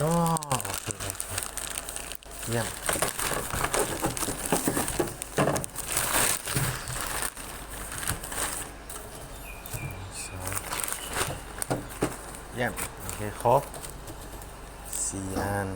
ก็โอเคเยี่ยมเยี่ยมโอเคครบสี่อัน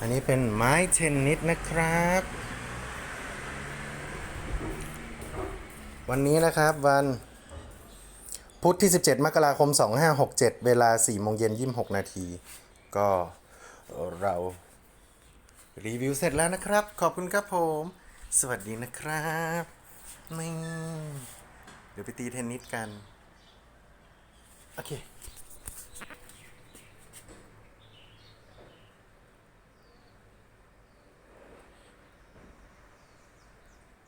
อันนี้เป็นไม้เทนนิสนะครับ วันนี้นะครับวันพุธที่ 17 มกราคม 2567 เวลา4โมงเย็น26 นาที ก็เรารีวิวเสร็จแล้วนะครับ ขอบคุณครับผม สวัสดีนะครับนี่เดี๋ยวไปตีเทนนิสกัน โอเค